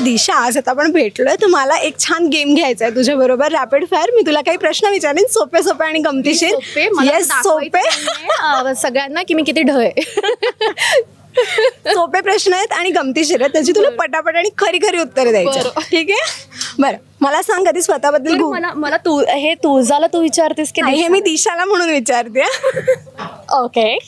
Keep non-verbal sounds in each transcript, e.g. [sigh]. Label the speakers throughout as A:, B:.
A: दिशा आज आता आपण भेटलोय. तर मला एक छान गेम घ्यायचा आहे तुझ्या बरोबर रॅपिड फायर मी तुला काही प्रश्न विचारेन. सोपे सोपे आणि गमतीशीर.
B: सोपे मला
A: Yes,
B: दाखवायचं
A: सोपे.
B: नाहीये, अं, सगळ्यांना की मी किती ढ आहे?
A: सोपे प्रश्न आहेत आणि गमतीशीर आहेत. त्याची तुला पटापट आणि खरी खरी उत्तरे द्यायची.
B: बरं.
A: ठीक आहे? बरं. मला सांग कधी स्वतःबद्दल
B: बरं,
A: गु-
B: मला मला तू हे तुझाला तू विचारतेस की
A: नाही हे मी दिशाला म्हणून विचारते.
B: ओके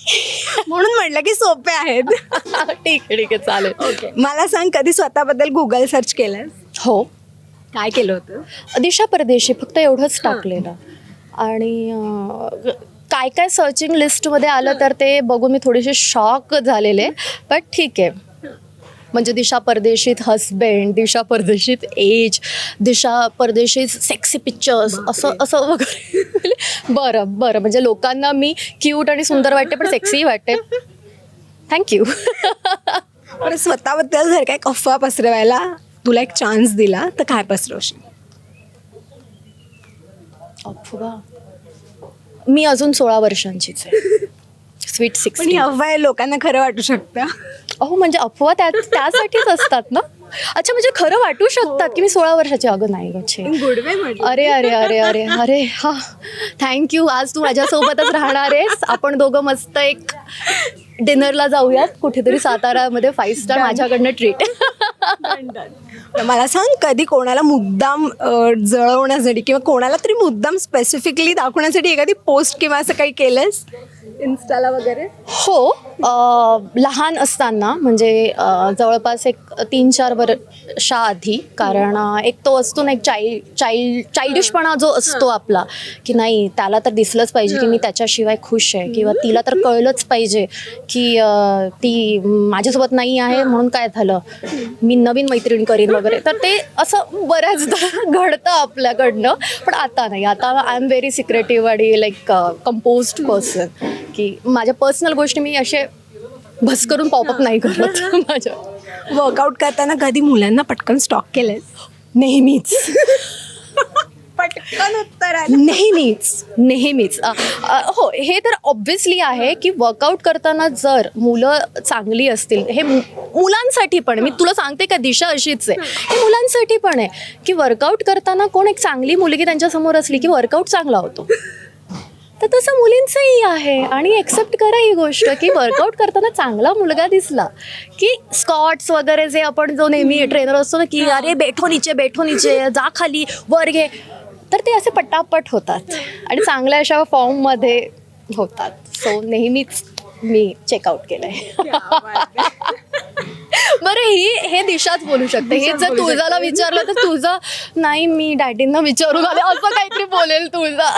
A: म्हणून म्हटलं की सोपे आहेत. [laughs]
B: ठीक आहे ठीक आहे चालेल. ओके
A: मला सांग कधी स्वतःबद्दल गुगल सर्च केलं
B: हो.
A: काय केलं होतं?
B: दिशा परदेशी फक्त एवढंच टाकलेलं. आणि अं, काय काय सर्चिंग लिस्टमध्ये आलं तर ते बघून मी थोडीशी शॉक झालेले. बट ठीक आहे. म्हणजे दिशा परदेशीत हसबेंड दिशा परदेशीत एज दिशा परदेशीत सेक्सी पिक्चर्स असं असं वगैरे. बरं बरं. म्हणजे लोकांना मी क्यूट आणि सुंदर वाटते पण सेक्सी वाटते. थँक्यू
A: बरं स्वतःबद्दल जर काय अफवा पसरवायला तुला एक चान्स दिला तर काय पसरवशील?
B: अफवा. मी अजून सोळा वर्षांचीच आहे. स्वीट
A: पण ही
B: सिक्स्टी
A: अफवा आहे लोकांना खरं वाटू शकतं.
B: अहो म्हणजे अफवा त्या त्यासाठीच असतात ना? अच्छा म्हणजे खरं वाटू शकतात की मी सोळा वर्षाची अगं नाही
A: गुडवे म्हटलं.
B: अरे अरे अरे अरे. अरे हा. थँक्यू आज तू माझ्यासोबतच राहणार आहेस. आपण दोघं मस्त एक डिनरला जाऊयात. कुठेतरी सातारामध्ये फाईव्ह स्टार माझ्याकडनं ट्रीट
A: मला सांग कधी कोणाला मुद्दाम अं, जळवण्यासाठी किंवा कोणाला तरी मुद्दाम स्पेसिफिकली दाखवण्यासाठी एखादी पोस्ट किंवा असं काही केलंस? इन्स्टाला वगैरे?
B: हो अ, लहान असताना म्हणजे अ, जवळपास एक तीन चार वर्षा आधी कारण अ, एक तो असतो ना एक चाइल्ड चाइल्ड चाइल्डिशपणा जो असतो आपला की नाही त्याला तर दिसलंच पाहिजे की मी त्याच्याशिवाय खुश आहे किंवा तिला तर कळलंच पाहिजे की अ, ती माझ्यासोबत नाही आहे म्हणून काय झालं? मी नवीन मैत्रीण करीन वगैरे. तर ते असं बऱ्याचदा [laughs] घडतं आपल्याकडनं पण आता नाही. आता आय एम व्हेरी सिक्रेटिव्ह आणि लाईक कंपोज्ड पर्सन की माझ्या पर्सनल गोष्टी मी असे भस करून पॉपअप नाही करत. [laughs] माझ्या
A: वर्कआउट करताना कधी मुलांना पटकन स्टॉक केलंस
B: नेहमीच.
A: पटकन उत्तर
B: नेहमीच. नेहमीच. हो हे तर ऑब्व्हियसली आहे की वर्कआउट करताना जर मुलं चांगली असतील हे मुलांसाठी पण मी तुला सांगते का दिशा अशीच आहे. हे मुलांसाठी पण आहे की वर्कआउट करताना कोण एक चांगली मुलगी त्यांच्यासमोर असली की वर्कआउट चांगला होतो. तर तसं मुलींचंही आहे. आणि एक्सेप्ट करा ही गोष्ट की वर्कआउट करताना चांगला मुलगा दिसला की स्कॉट्स वगैरे जे आपण जो नेहमी ट्रेनर असतो ना की अरे बेठो नीचे बेठो नीचे जा खाली वर घे. तर ते असे पटापट होतात. आणि चांगल्या अशा फॉर्ममध्ये होतात. सो नेहमीच मी चेकआउट केलं आहे. बरं ही हे दिशाच बोलू शकते. हे जर तुळजाला विचारलं तर तुझं नाही मी डॅडींना विचारून आले. असं काहीतरी बोलेल Tulja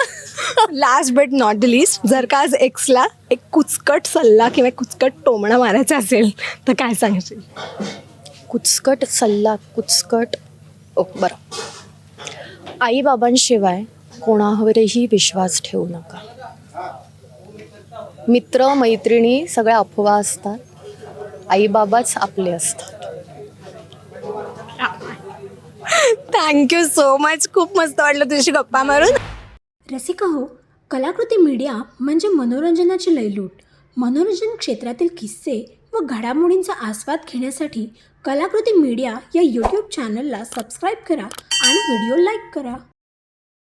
A: last but not the least जर का आज एक्सला एक कुचकट सल्ला किंवा कुचकट टोमणा मारायचा असेल तर काय सांगशील?
B: कुचकट सल्ला कुचकट ओ बरं. आईबाबांशिवाय कोणावरही विश्वास ठेवू नका. मित्र मैत्रिणी सगळ्या अफवा असतात. आईबाबाच आपले असतात.
A: थँक्यू सो मच खूप मस्त वाटलं तुझ्याशी गप्पा मारून.
C: रसिका हो कलाकृती मीडिया म्हणजे मनोरंजनाची लयलूट. मनोरंजन क्षेत्रातील किस्से व घडामोडींचा आस्वाद घेण्यासाठी कलाकृती मीडिया या यूट्यूब चॅनलला सबस्क्राईब करा आणि व्हिडिओ लाईक करा.